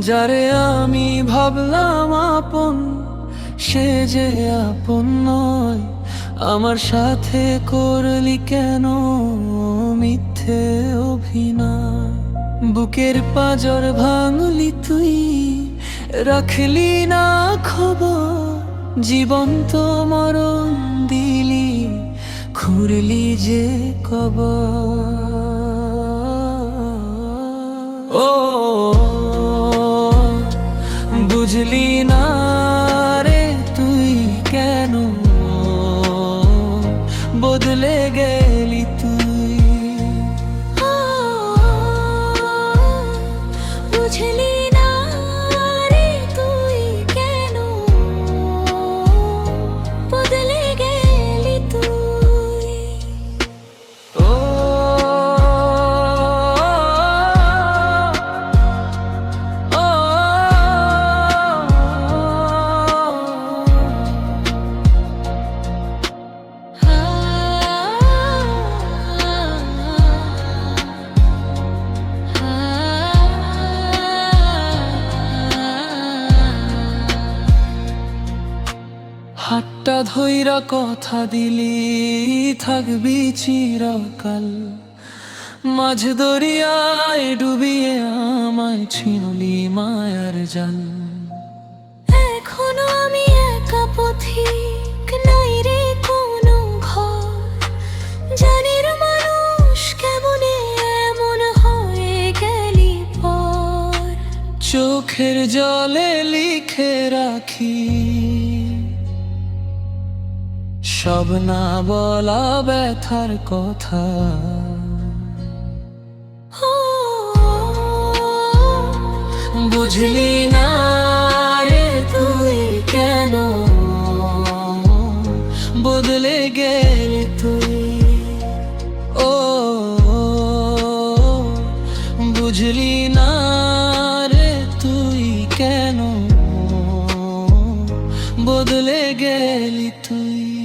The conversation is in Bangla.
যারে আমি ভাবলাম আপন, সে যে আপন নয়। আমার সাথে করলি কেন মিথ্যে অভিনয়? বুকের পাজর ভাঙলি তুই, রাখলি না খবর। জীবন্ত মরণ দিলি, খুঁড়লি যে কবর। বুঝলি না রে তুই কেন বদলে গেলি হাতটা ধইরা কথা দিলি থাকবি চিরকাল। মাঝ দরিয়ায় ডুবিয়ে আমায় ছিনলি মায়ার জাল। এখনও আমি একা পথিক নাই রে কোনো ঘর। জানির মানুষ কেমনে এমন হয়ে গেলি পর। চোখের জলে লিখে রাখি। সব না বলা ব্যথার কথা। বুঝলি না রে তুই কেন? বদলে গেলি তুই। ও, বুঝলি না রে তুই কেন? বদলে গেলি তুই।